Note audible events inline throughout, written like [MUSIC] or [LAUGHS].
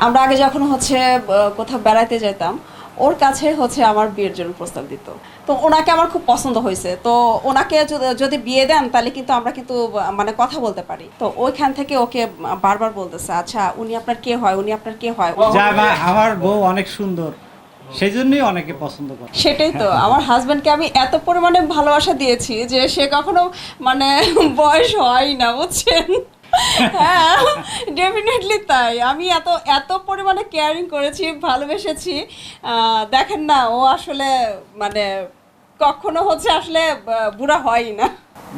আমরা আগে যখন হচ্ছে কোথাও বেড়াতে যেতাম ওর কাছে হচ্ছে আমার বিয়ের জন্য প্রস্তাব দিত। তো ওনাকে আমার খুব পছন্দ হয়েছে। তো ওনাকে যদি- বিয়ে দেন তাহলে কিন্তু আমরা কিন্তু মানে কথা বলতে পারি। তো ওইখান থেকে ওকে বারবার বলতেছে আচ্ছা উনি আপনার কে হয়? উনি আপনার কে হয়? আমার বউ অনেক সুন্দর। সেই জন্যই অনেকে পছন্দ করে। সেটাই তো। আমার হাজব্যান্ডকে আমি এত পরিমাণে ভালোবাসা দিয়েছি যে সে কখনো মানে বয়স হয় না বুঝছেন? হ্যাঁ ডেফিনেটলি তাই। আমি এত এত পরিমাণে কেয়ারিং করেছি, ভালোবেসেছি। দেখেন না, ও আসলে মানে কখনো হচ্ছে আসলে বুড়া হয় না।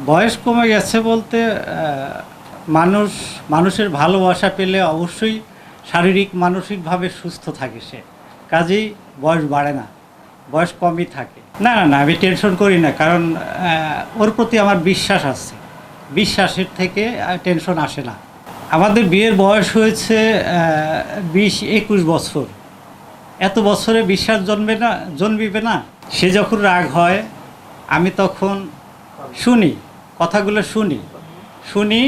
বয়স কমে গেছে বলতে মানুষ, মানুষের ভালোবাসা পেলে অবশ্যই শারীরিক, মানসিকভাবে সুস্থ থাকে সে। কাজেই বয়স বাড়ে না, বয়স কমই থাকে। না না না, আমি টেনশন করি না, কারণ ওর প্রতি আমার বিশ্বাস আছে। বিশ্বাসের থেকে টেনশন আসে না। আমাদের বিয়ের বয়স হয়েছে বিশ একুশ বছর। এত বছরে বিশ্বাস জন্মে না, জন্মিবে না? সে যখন রাগ হয়, আমি তখন শুনি, কথাগুলো শুনি। শুনি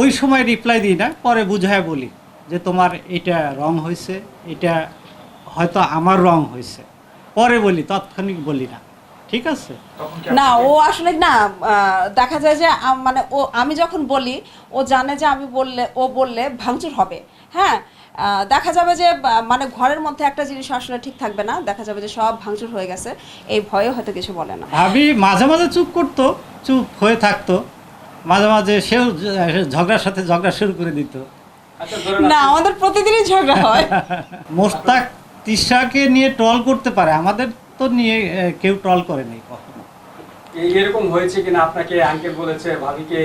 ওই সময় রিপ্লাই দিই না, পরে বুঝায় বলি যে তোমার এটা রং হয়েছে, এটা হয়তো আমার রং হয়েছে। পরে বলি, তাৎক্ষণিক বলি না। ঠিক আছে? না ও আসলে না দেখা যায় যে মানে ও আমি যখন বলি ও জানে যে আমি বললে ও বললে ভাঙচুর হবে। হ্যাঁ? দেখা যাবে যে মানে ঘরের মধ্যে একটা জিনিস আসলে ঠিক থাকবে না দেখা যাবে যে সব ভাঙচুর হয়ে গেছে এই ভয়ে হয়তো কিছু বলে না। ভাবি মাঝে মাঝে চুপ করতো চুপ হয়ে থাকতো মাঝে মাঝে সেও ঝগড়ার সাথে ঝগড়া শুরু করে দিত। না আমাদের প্রতিদিনই ঝগড়া হয়। মোস্তাক তিশাকে নিয়ে টল করতে পারে আমাদের তো নিয়ে কেউ ট্রল করেনি কখনো। এরকম হয়েছে কিনা? আপনাকে আঙ্কেল বলেছে ভাবিকে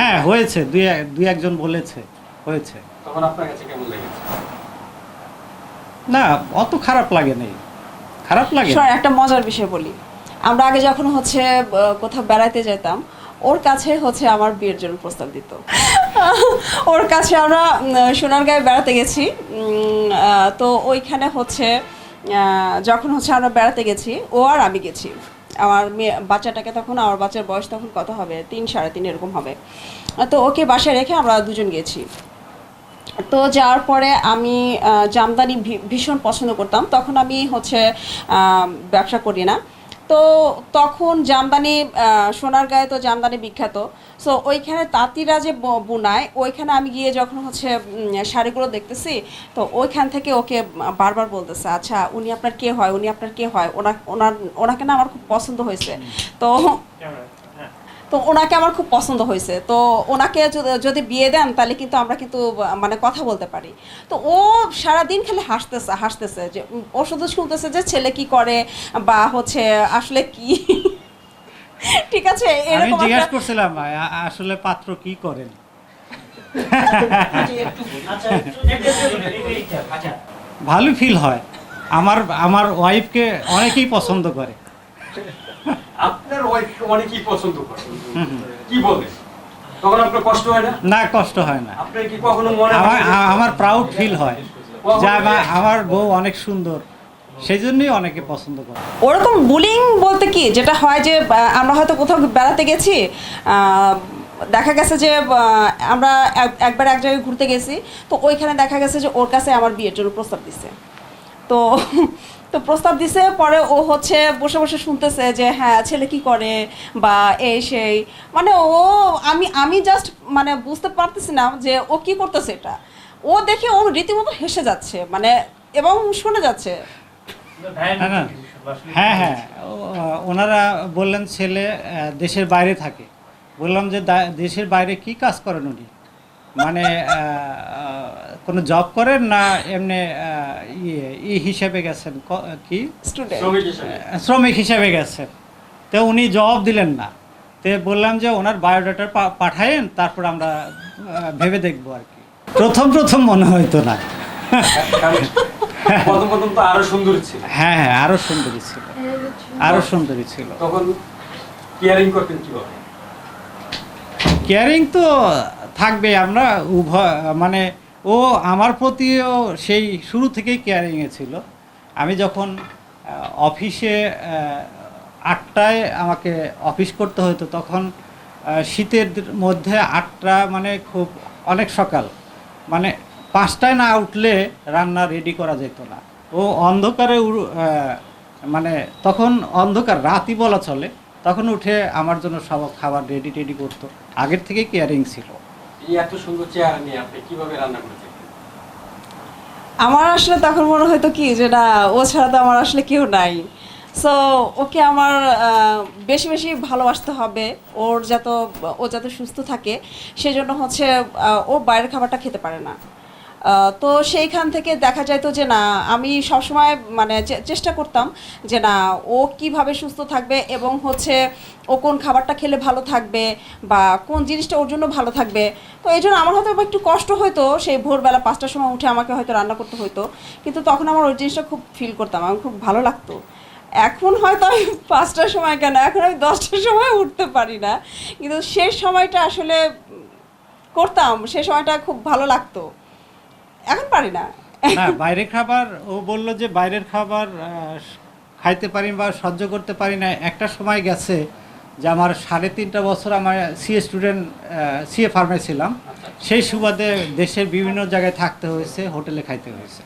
হ্যাঁ হয়েছে। দুই দুই একজন বলেছে হয়েছে। তখন আপনার কাছে কেমন লেগেছে? না অত খারাপ লাগে নেই। খারাপ লাগে। একটা মজার বিষয় বলি। আমরা আগে যখন হচ্ছে কোথাও বেড়াতে যেতাম ওর কাছে হচ্ছে আমার বিয়ের জন্য প্রস্তাব দিত। ওর কাছে আমরা সোনারগাঁয়ে বেড়াতে গেছি। তো ওইখানে হচ্ছে যখন হচ্ছে আমরা বেড়াতে গেছি, ও আর আমি গেছি। আমার মেয়ে বাচ্চাটাকে তখন, আমার বাচ্চার বয়স তখন কত হবে? তিন, সাড়ে তিন এরকম হবে। তো ওকে বাসায় রেখে আমরা দুজন গেছি। তো যাওয়ার পরে আমি জামদানি ভীষণ পছন্দ করতাম। তখন আমি হচ্ছে ব্যবসা করি না। তো তখন জামদানি সোনার গায়ে তো জামদানি বিখ্যাত। সো ওইখানে তাঁতিরা যে বুনায়, ওইখানে আমি গিয়ে যখন হচ্ছে শাড়িগুলো দেখতেছি, তো ওইখান থেকে ওকে বারবার বলতেছে আচ্ছা উনি আপনার কে হয়? উনি আপনার কে হয়? ওনা, ওনার, ওনাকে না আমার খুব পছন্দ হয়েছে। তো তো ওনাকে আমার খুব পছন্দ হয়েছে। তো ওনাকে যদি- বিয়ে দেন তাহলে কিন্তু আমরা কিন্তু মানে কথা বলতে পারি। তো ও সারাদিন খালি হাসতেছে হাসতেছে যে ও শুধু শুনতেছে যে ছেলে কি করে বা হচ্ছে আসলে কি। ঠিক আছে এরকম জিজ্ঞাসা করছিলাম আসলে পাত্র কি করেন? ভালো ফিল হয়। আমার আমার ওয়াইফকে অনেকেই পছন্দ করে। আপনার ওয়াইফ অনেকেই পছন্দ করে। কি বলে? তখন আপনার কষ্ট হয় না? না কষ্ট হয় না। আপনার কি কখনো মনে আমার হয় আমার প্রাউড ফিল হয়। যে আমার- বউ অনেক সুন্দর সেই জন্যই অনেকে পছন্দ করে। ওরকম বুলিং বলতে কি? যেটা হয় যে আমরা হয়তো কোথাও বেড়াতে গেছি দেখা গেছে যে আমরা এক- একবার এক জায়গায় ঘুরতে গেছি তো ওইখানে দেখা গেছে যে ওর কাছে আমার বিয়ের জন্য প্রস্তাব দিছে। তো তো প্রস্তাব দিছে পরে ও হচ্ছে বসে বসে শুনতেছে যে হ্যাঁ ছেলে কি করে বা এই সেই। মানে ও আমি আমি জাস্ট মানে বুঝতে পারতেছি না যে ও কি করতেছে এটা। ও দেখে ও রীতিমতো হেসে যাচ্ছে মানে এবং শুনে যাচ্ছে। না। হ্যাঁ। হ্যাঁ ও- ওনারা বললেন ছেলে দেশের বাইরে থাকে। বললাম যে দা- দেশের বাইরে কি কাজ করেন উনি? মানে কোনো জব করেন না এমনি ইয়ে ই হিসেবে গেছেন? কি স্টুডেন্ট শ্রমিক হিসেবে। গেছেন। তো উনি জবাব দিলেন না। তো বললাম যে ওনার বায়োডাটা পাঠায়েন তারপর আমরা ভেবে দেখব আর কি। প্রথম প্রথম মনে হয়তো না। [LAUGHS] প্রথম প্রথম তো আরও সুন্দর ছিল। হ্যাঁ হ্যাঁ আরও সুন্দরী ছিল। আরও সুন্দরী ছিল। তখন কেয়ারিং করতেন কীভাবে? কেয়ারিং তো থাকবে আমরা উভয় মানে ও আমার প্রতিও সেই শুরু থেকেই কেয়ারিংয়ে ছিল। আমি যখন অফিসে আটটায় আমাকে অফিস করতে হতো, তখন শীতের মধ্যে আটটা মানে খুব অনেক সকাল। মানে পাঁচটায় না উঠলে রান্না রেডি করা যেত না। ও অন্ধকারে মানে তখন অন্ধকার, রাতই বলা চলে। তখন উঠে আমার জন্য সব খাবার রেডি টেডি করতো। আগের থেকেই কেয়ারিং ছিল। আমার আসলে তখন মনে হয়তো কি যে না, ও ছাড়া তো আমার আসলে কেউ নাই। সো ওকে আমার বেশি বেশি ভালোবাসতে হবে। ওর যাতে, ও যাতে সুস্থ থাকে, সেজন্য হচ্ছে ও বাইরের খাবারটা খেতে পারে না। তো সেইখান থেকে দেখা যায় তো যে, না, আমি সবসময় মানে চেষ্টা করতাম যে, না, ও কীভাবে সুস্থ থাকবে এবং হচ্ছে ও কোন খাবারটা খেলে ভালো থাকবে বা কোন জিনিসটা ওর জন্য ভালো থাকবে। তো এই জন্য আমার হয়তো একটু কষ্ট হতো সেই ভোরবেলা পাঁচটার সময় উঠে আমাকে হয়তো রান্না করতে হতো কিন্তু তখন আমার ওই জিনিসটা খুব ফিল করতাম, আমার খুব ভালো লাগতো। এখন হয়তো আমি পাঁচটার সময় কেন? এখন আমি দশটার সময় উঠতে পারি না। কিন্তু সেই সময়টা আসলে করতাম, সে সময়টা খুব ভালো লাগতো। এখন পারি না। না বাইরের খাবার ও বলল যে বাইরের খাবার খাইতে পারি বা সহ্য করতে পারি না। একটা সময় গেছে যে আমার সাড়ে তিনটা বছর আমার সিএ স্টুডেন্ট সিএ ফার্মে ছিলাম। সেই সুবাদে দেশের বিভিন্ন জায়গায় থাকতে হয়েছে হোটেলে খাইতে হয়েছে।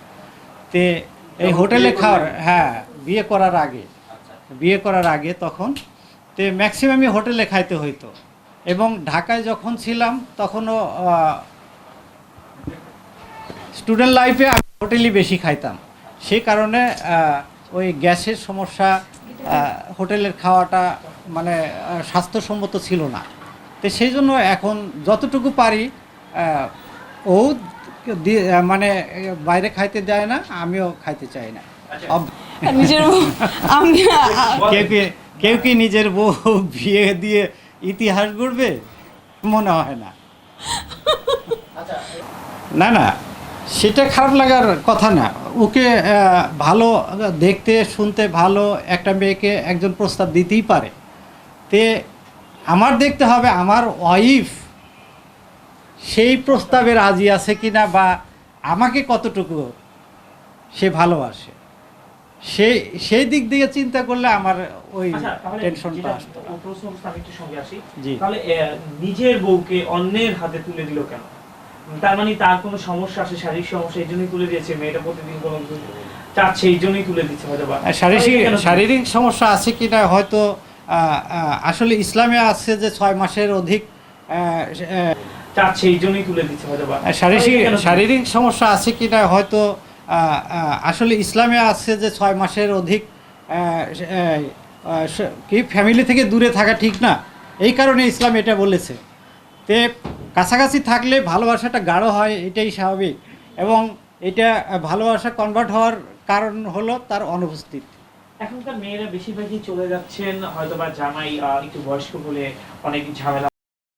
তে এই হোটেলে খাওয়ার হ্যাঁ বিয়ে করার আগে আচ্ছা বিয়ে করার আগে তখন তে ম্যাক্সিমামই হোটেলে খাইতে হইতো। এবং ঢাকায় যখন ছিলাম তখনও স্টুডেন্ট লাইফে আমি হোটেলই বেশি খাইতাম। সেই কারণে ওই গ্যাসের সমস্যা হোটেলের খাওয়াটা মানে স্বাস্থ্যসম্মত ছিল না। তো সেই জন্য এখন যতটুকু পারি ও মানে বাইরে খাইতে যায় না আমিও খাইতে চাই না। নিজের আমি কেউ কি কেউ কি নিজের বউ বিয়ে দিয়ে ইতিহাস গড়বে? মনে হয় না। না না। সেটা খারাপ লাগার কথা না। ওকে ভালো দেখতে শুনতে ভালো একটা মেয়েকে একজন প্রস্তাব দিতেই পারে। তে আমার দেখতে হবে আমার ওয়াইফ সেই প্রস্তাবে রাজি আছে কি না বা আমাকে কতটুকু সে ভালোবাসে। সেই সেই দিক থেকে চিন্তা করলে আমার ওই আচ্ছা, টেনশনটা আসতো প্রশ্ন আমি একটু সঙ্গে আসি। তাহলে নিজের বউকে অন্যের হাতে তুলে দিল কেন? তার মানে তার কোনো সমস্যা আছে শারীরিক সমস্যা এই জন্যই তুলে দিয়েছে মেয়েটা প্রতিদিন কোনো চাচ্ছে এই জন্যই তুলে দিচ্ছে হয়তো শারীরিক? শারীরিক সমস্যা আছে কিনা হয়তো আসলে ইসলামে আছে যে ছয় মাসের অধিক চাচ্ছে এই জন্যই তুলে দিচ্ছে হয়তো শারীরিক? শারীরিক সমস্যা আছে কিনা হয়তো আসলে ইসলামে আছে যে ছয় মাসের অধিক কি ফ্যামিলি থেকে দূরে থাকা ঠিক না এই কারণে ইসলাম এটা বলেছে তে কাছাকাছি থাকলে ভালোবাসাটা গাঢ় হয়, এটাই স্বাভাবিক। এবং এটা ভালোবাসা কনভার্ট হওয়ার কারণ হলো তার অনুপস্থিতি। এখনকার মেয়েরা বেশিরভাগই চলে যাচ্ছেন হয়তো বা জামাই একটু বয়স্ক বলে অনেক ঝামেলা